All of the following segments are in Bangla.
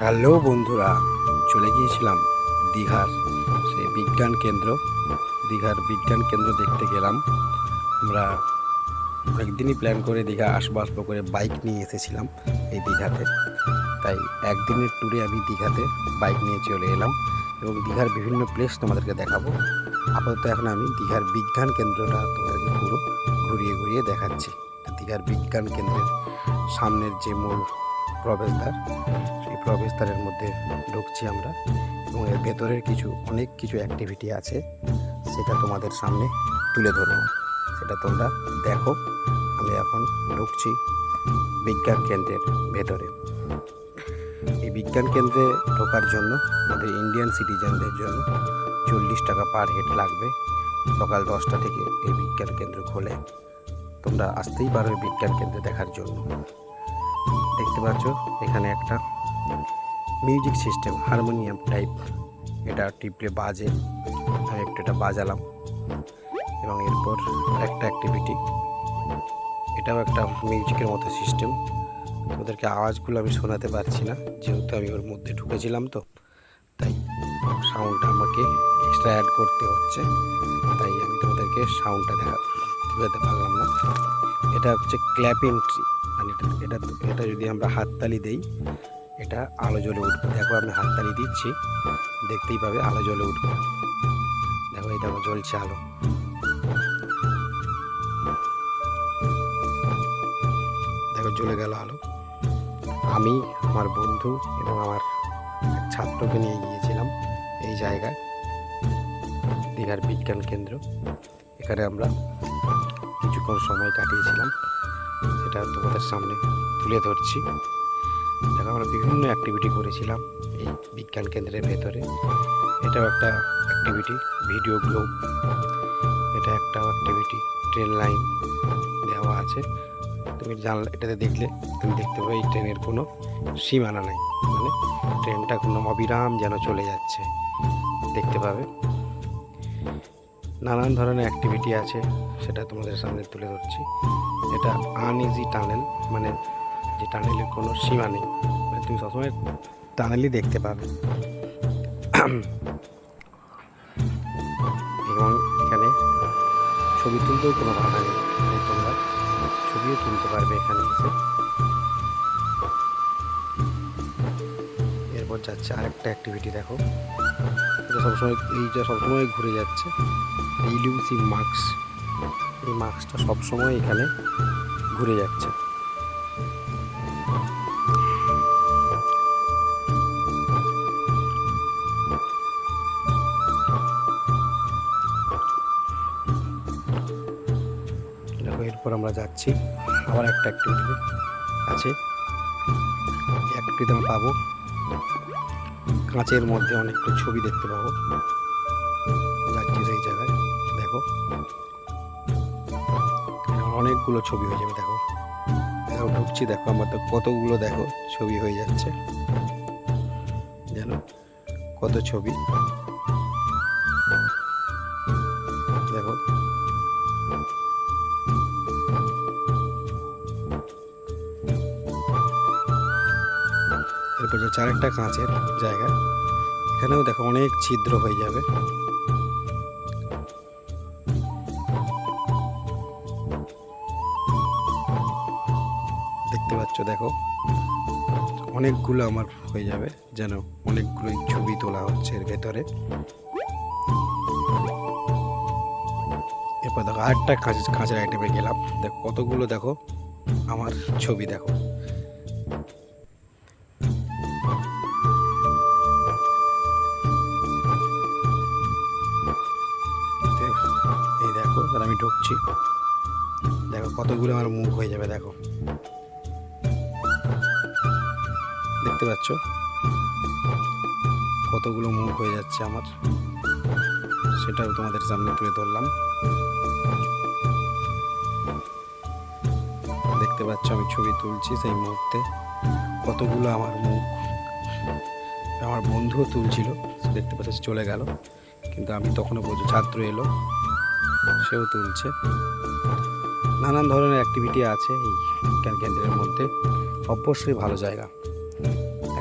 হ্যালো বন্ধুরা, চলে গিয়েছিলাম দীঘার সেই বিজ্ঞান কেন্দ্র। দীঘার বিজ্ঞান কেন্দ্র দেখতে গেলাম। আমরা একদিনই প্ল্যান করে দীঘা আসব আসব করে বাইক নিয়ে এসেছিলাম এই দীঘাতে। তাই একদিনের ট্যুরে আমি দীঘাতে বাইক নিয়ে চলে এলাম এবং দীঘার বিভিন্ন প্লেস তোমাদেরকে দেখাবো। আপাতত এখন আমি দীঘার বিজ্ঞান কেন্দ্রটা তোমাদেরকে পুরো ঘুরিয়ে ঘুরিয়ে দেখাচ্ছি। দীঘার বিজ্ঞান কেন্দ্রের সামনের যে মূল প্রবেশদ্বার। সেই প্রবেশদ্বারের মধ্যে ঢুকছি আমরা এবং এর ভেতরের কিছু, অনেক কিছু অ্যাক্টিভিটি আছে। সেটা তোমাদের সামনে তুলে ধরবো। সেটা তোমরা দেখো। আমি এখন ঢুকছি বিজ্ঞান কেন্দ্রের ভেতরে। এই বিজ্ঞান কেন্দ্রে ঢোকার জন্য আমাদের ইন্ডিয়ান সিটিজেনদের জন্য চল্লিশ টাকা পার হেড লাগবে। সকাল দশটা থেকে এই বিজ্ঞান কেন্দ্র খোলে। তোমরা আসতেই পারো বিজ্ঞান কেন্দ্রে দেখার জন্য। দেখতে পাচ্ছ, এখানে একটা মিউজিক সিস্টেম, হারমোনিয়াম টাইপ এটা টিপলে বাজে, আমি একটু এটা বাজালাম। এবং এরপর একটা অ্যাক্টিভিটি এটাও একটা মিউজিকের মতো সিস্টেম। ওদেরকে আওয়াজগুলো আমি শোনাতে পারছি না, যেহেতু আমি ওর মধ্যে ঢুকেছিলাম তো। তাই সাউন্ডটা আমাকে এক্সট্রা অ্যাড করতে হচ্ছে। তাই আমি তোমাদেরকে সাউন্ডটা দেখা তুলাতে পারলাম না। এটা হচ্ছে ক্ল্যাপিং ট্রি মানে এটা এটা এটা যদি আমরা হাততালি দেই, এটা আলো জ্বলে উঠবে। দেখো আমি হাততালি দিচ্ছি, দেখতেই পাবে আলো জ্বলে উঠবে। দেখো এই দেখো জ্বলছে আলো। দেখো জ্বলে গেল আলো। আমি, আমার বন্ধু এবং আমার ছাত্রকে নিয়ে গিয়েছিলাম এই জায়গায়, দীঘার বিজ্ঞান কেন্দ্র। এখানে আমরা কিছুক্ষণ সময় কাটিয়েছিলাম। সেটা তোমাদের সামনে তুলে ধরছি। দেখো, আমরা বিভিন্ন অ্যাক্টিভিটি করেছিলাম এই বিজ্ঞান কেন্দ্রের ভেতরে। এটাও একটা অ্যাক্টিভিটি ভিডিও গ্লোব এটা একটা অ্যাক্টিভিটি ট্রেন লাইন দেওয়া আছে। তুমি জানলা এটাতে দেখলে তুমি দেখতে পাবে এই ট্রেনের কোনো সীমানা নাই। মানে ট্রেনটা কোনো অবিরাম যেন চলে যাচ্ছে। দেখতে পাবে। নানান ধরনের অ্যাক্টিভিটি আছে, সেটা তোমাদের সামনে তুলে ধরছি। এটা আনইজি টানেল মানে যে টানেলের কোনো সীমা নেই। মানে তুমি সবসময় টানেলই দেখতে পাবে। এবং এখানে ছবি তুলতেও কোনো বাধা নেই। তোমরা ছবিও তুলতে পারবে এখানে এসে এরপর যাচ্ছে আরেকটা অ্যাক্টিভিটি দেখো। এটা সবসময় এইটা সবসময় ঘুরে যাচ্ছে। ইলিউসিভ মার্কস এই মার্কসটা সবসময় এখানে ঘুরে যাচ্ছে। এরপর আমরা যাচ্ছি। আবার একটা অ্যাক্টিভিটি আছে। অ্যাক্টিভিটি আমরা পাবো। কাঁচের মধ্যে অনেকটা ছবি দেখতে পাবো। অনেকগুলো ছবি হয়ে যাবে, দেখো। দেখো ঢুকছি দেখো আমার তো কতগুলো, দেখো, ছবি হয়ে যাচ্ছে। যেন কত ছবি। দেখো। এরপর যাচ্ছে আরেকটা কাঁচের জায়গা। এখানেও দেখো অনেক ছিদ্র হয়ে যাবে। দেখো, অনেকগুলো আমার হয়ে যাবে, যেন অনেকগুলোই ছবি তোলা হচ্ছে এর ভেতরে। এরপর দেখো, আরেকটা কাঁচ কাঁচের আইটেমে গেলাম। দেখো, কতগুলো দেখো, আমার ছবি দেখো। এই দেখো আমি ঢুকছি। দেখো, কতগুলো আমার মুখ হয়ে যাবে, দেখো। দেখতে পাচ্ছ? কতগুলো মুখ হয়ে যাচ্ছে আমার। সেটাও তোমাদের সামনে তুলে ধরলাম। দেখতে পাচ্ছ, আমি ছবি তুলছি সেই মুহূর্তে। কতগুলো আমার মুখ। আমার বন্ধুও তুলছিল, সে দেখতে পাচ্ছ চলে গেল। কিন্তু আমি তখনও বলছি ছাত্র এলো, সেও তুলছে। নানান ধরনের অ্যাক্টিভিটি আছে এই বিজ্ঞান কেন্দ্রের মধ্যে। অবশ্যই ভালো জায়গা।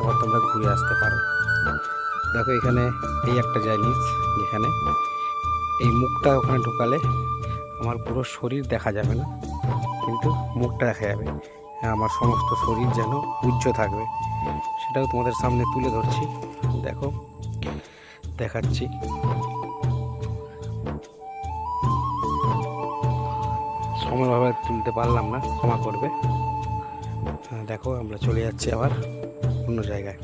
একবার তোমরা ঘুরে আসতে পারো। দেখো এখানে এই একটা জিনিস যেখানে এই মুখটা ওখানে ঢোকালে আমার পুরো শরীর দেখা যাবে না কিন্তু মুখটা দেখা যাবে। আমার সমস্ত শরীর যেন উজ্জ্ব থাকবে। সেটাও তোমাদের সামনে তুলে ধরছি। দেখো দেখাচ্ছি। সময়ভাবে তুলতে পারলাম না ক্ষমা করবে। হ্যাঁ, দেখো আমরা চলে যাচ্ছি আবার। অন্য জায়গায়।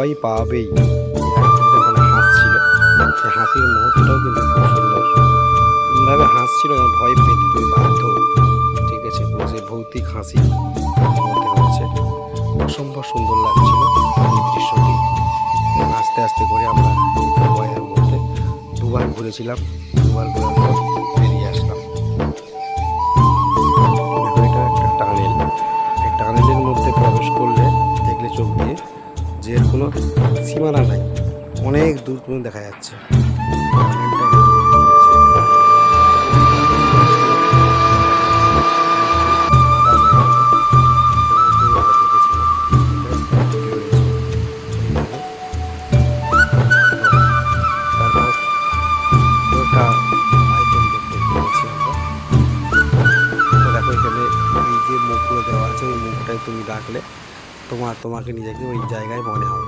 ভয় পাবেই। ওখানে হাসছিল সেই হাসির মুহূর্তটাও কিন্তু খুব সুন্দর। এমনভাবে হাসছিল ভয় পেতে তুমি বাধ্য। ঠিক আছে সেই ভৌতিক হাসি মধ্যে রয়েছে। অসম্ভব সুন্দর লাগছিল দৃশ্যটি। আস্তে আস্তে করে আমরা ভয়ের মধ্যে দুবার ঘুরেছিলাম। দুবার ঘোরার পর বেরিয়ে আসলাম। এটা একটা টানেল। এই টানেলের মধ্যে প্রবেশ করলে যে কোনো সীমানা নাই। অনেক দূর পর্যন্ত দেখা যাচ্ছে। তুমি রাখলে। তোমার, তোমাকে নিজেকে ওই জায়গায় মনে হবে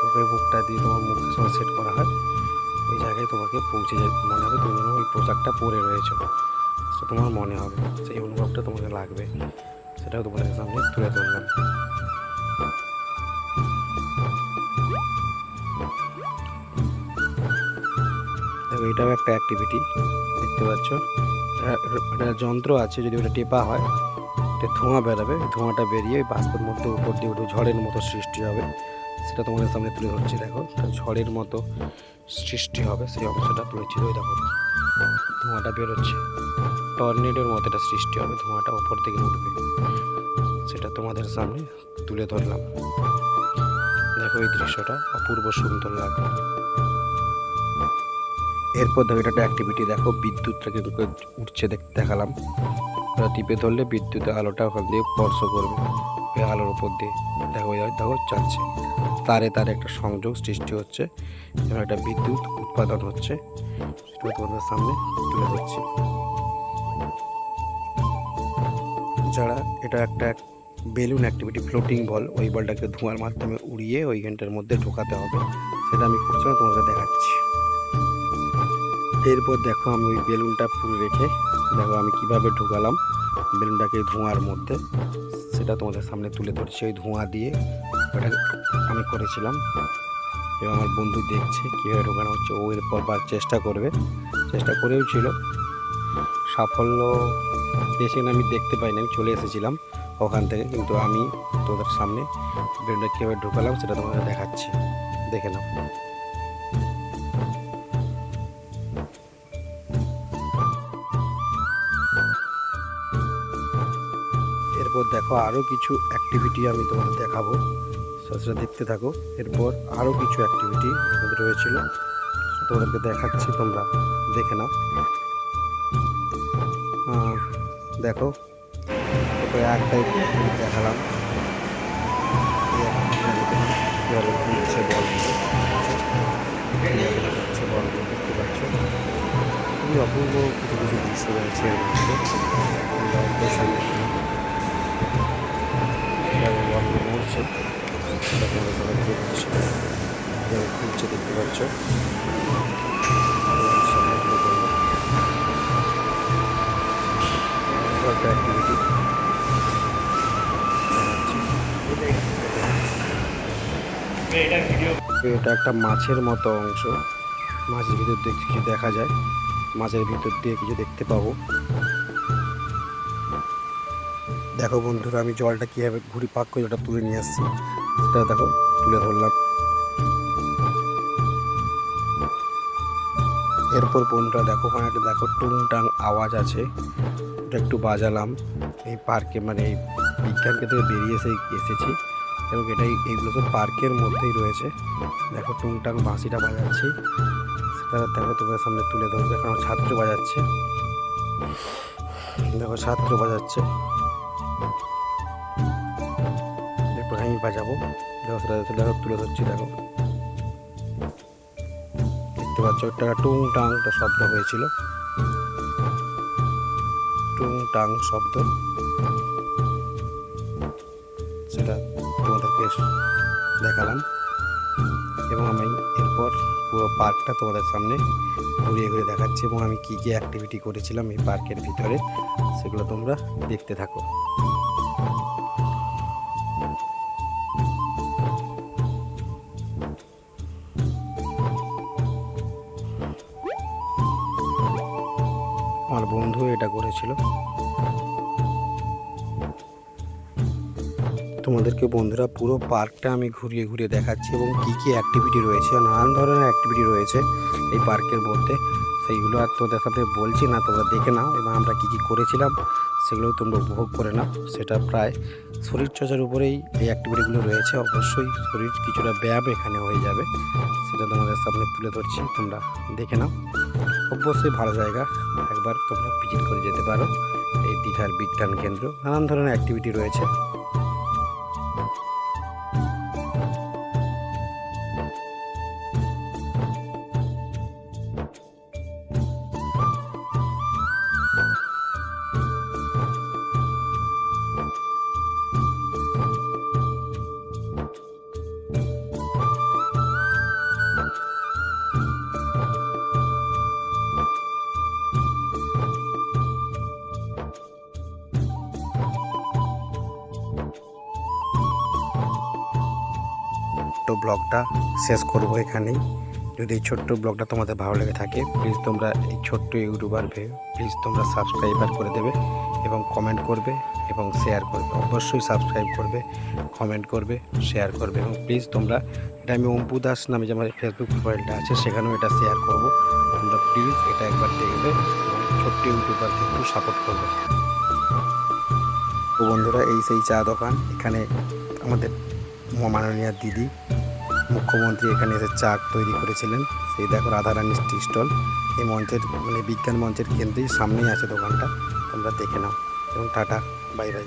তোকে বুকটা দিয়ে তোমার মুখের সঙ্গে সেট করা হয়। ওই জায়গায় তোমাকে পৌঁছে যাবে মনে হবে। তুমি যেন ওই পোশাকটা পরে রয়েছো। তো তোমার মনে হবে। সেই অনুভবটা তোমাকে লাগবে। সেটাও তোমাদের সামনে তুলে ধরলাম। দেখো, এটাও একটা অ্যাক্টিভিটি দেখতে পাচ্ছ? এটা যন্ত্র আছে, যদি ওটা টেপা হয় এটা ধোঁয়া বেরোবে। ধোঁয়াটা বেরিয়ে বাষ্পের মধ্যে উপর দিয়ে উঠে ঝড়ের মতো সৃষ্টি হবে। সেটা তোমাদের সামনে তুলে ধরছি, দেখো। ঝড়ের মতো সৃষ্টি হবে সেই অংশটা তুলেছি ওই দেখো, ধোঁয়াটা বেরোচ্ছে। টর্নেডোর মতো এটা সৃষ্টি হবে, ধোঁয়াটা উপর থেকে উঠবে। সেটা তোমাদের সামনে তুলে ধরলাম। দেখো এই দৃশ্যটা, অপূর্ব সুন্দর লাগবে এরপর দেখো, এটা একটা অ্যাক্টিভিটি দেখো, বিদ্যুৎটা কিন্তু উঠছে, দেখ- দেখালাম। ওটা টিপে ধরলে বিদ্যুতের আলোটা ওখান দিয়ে স্পর্শ করবে। ওই আলোর উপর দিয়ে। দেখো দেখো যাচ্ছে তারে তারে একটা সংযোগ সৃষ্টি হচ্ছে। এবং একটা বিদ্যুৎ উৎপাদন হচ্ছে। তোমাদের সামনে তুলে ধরছি। যারা এটা একটা বেলুন অ্যাক্টিভিটি ফ্লোটিং বল ওই বলটাকে ধোঁয়ার মাধ্যমে উড়িয়ে ওই ঘণ্টার মধ্যে ঢোকাতে হবে, সেটা আমি করছি তোমাকে দেখাচ্ছি। এরপর দেখো আমি ওই বেলুনটা পুরো রেখে দেখো আমি কীভাবে ঢোকালাম বেলুনটাকে ধোঁয়ার মধ্যে। সেটা তোমাদের সামনে তুলে ধরছি, ওই ধোঁয়া দিয়ে ওটা আমি করেছিলাম। এবং আমার বন্ধু দেখছে কীভাবে ঢোকানো হচ্ছে, ও এরপর বার চেষ্টা করবে। চেষ্টা করেও ছিল। সাফল্য পেয়েছে আমি দেখতে পাইনি, আমি চলে এসেছিলাম ওখান থেকে। কিন্তু আমি তোদের সামনে বেলুনটা কীভাবে ঢোকালাম সেটা তোমাদের দেখাচ্ছি। দেখে নাও। দেখো আরও কিছু অ্যাক্টিভিটি আমি তোমাদের দেখাবো। সেটা দেখতে থাকো। এরপর আরও কিছু অ্যাক্টিভিটি মধ্যে রয়েছিল। তোমাদেরকে দেখাচ্ছি তোমরা। দেখে নাও। দেখো একটাই দেখালাম। খুবই অপূর্ব কিছু কিছু দৃশ্য রয়েছে এর মধ্যে। ঘুরছে দেখতে পাচ্ছ এটা একটা মাছের মতো অংশ। মাছের ভিতর দিয়ে কিছু দেখা যায়। মাছের ভিতর দিয়ে কিছু দেখতে পাবো। দেখো বন্ধুরা, আমি জলটা কীভাবে ঘুরি পাক করে ওটা তুলে নিয়ে আসছি। সেটা দেখো, তুলে ধরলাম। এরপর বন্ধুরা, দেখো ওখানে একটা, দেখো টুংটাং আওয়াজ আছে। ওটা একটু বাজালাম। এই পার্কে মানে এই বিজ্ঞানকে থেকে বেরিয়ে এসে এসেছি। এবং এটাই এইগুলো তো পার্কের মধ্যেই রয়েছে। দেখো টুংটাং বাঁশিটা বাজাচ্ছি। সেটা দেখো তোমার সামনে তুলে ধরবে। আমার ছাত্র বাজাচ্ছে। দেখো ছাত্র বাজাচ্ছে। এরপর আমি বাজাবো। দেখো তুলে ধরছি, দেখো। দেখতে পাচ্ছ, একটা টুং টাং একটা শব্দ হয়েছিল। টুং টাং শব্দ। সেটা তোমাদেরকে দেখালাম। এবং আমি এরপর পুরো পার্কটা তোমাদের সামনে ঘুরিয়ে ঘুরে দেখাচ্ছি এবং আমি কী কী অ্যাক্টিভিটি করেছিলাম এই পার্কের ভিতরে, সেগুলো তোমরা দেখতে থাকো। আমার বন্ধু এটা করেছিল। তোমাদেরকে বন্ধুরা পুরো পার্কটা আমি ঘুরিয়ে ঘুরিয়ে দেখাচ্ছি এবং কী কী অ্যাক্টিভিটি রয়েছে, নানান ধরনের অ্যাক্টিভিটি রয়েছে এই পার্কের মধ্যে। সেইগুলো আর তোদের সাথে বলছি না, তোমরা দেখে নাও এবং আমরা কী কী করেছিলাম সেগুলো তোমরা উপভোগ করে নাও। সেটা প্রায় শরীরচর্চার উপরেই এই অ্যাক্টিভিটিগুলো রয়েছে। অবশ্যই শরীর কিছুটা ব্যায়াম এখানে হয়ে যাবে, সেটা তোমাদের সামনে তুলে ধরছি, তোমরা দেখে নাও। অবশ্যই ভালো জায়গা, একবার তোমরা ভিজিট করে যেতে পারো। এই দীঘার বিজ্ঞান কেন্দ্র, নানান ধরনের অ্যাক্টিভিটি রয়েছে। ব্লগটা শেষ করব এখানেই। যদি এই ছোট্ট ব্লগটা তোমাদের ভালো লেগে থাকে প্লিজ তোমরা এই ছোট্ট ইউটিউবার ভে প্লিজ তোমরা সাবস্ক্রাইবার করে দেবে এবং কমেন্ট করবে এবং শেয়ার করবে। অবশ্যই সাবস্ক্রাইব করবে কমেন্ট করবে শেয়ার করবে এবং প্লিজ তোমরা এটা আমি অম্পু দাস নামে যে আমার ফেসবুক প্রোফাইলটা আছে, সেখানেও এটা শেয়ার করব। তোমরা প্লিজ এটা একবার দেখবে ছোট্ট ইউটিউবারকে একটু সাপোর্ট করবে। বন্ধুরা, এই সেই চা দোকান। এখানে আমাদের মাননীয় দিদি মুখ্যমন্ত্রী এখানে এসে চাক তৈরি করেছিলেন। সেই দেখো রাধারানী টি স্টল। এই মঞ্চের মানে বিজ্ঞান মঞ্চের কেন্দ্রেই সামনেই আছে দোকানটা। তোমরা দেখে নাও। এবং টাটা, বাই বাই।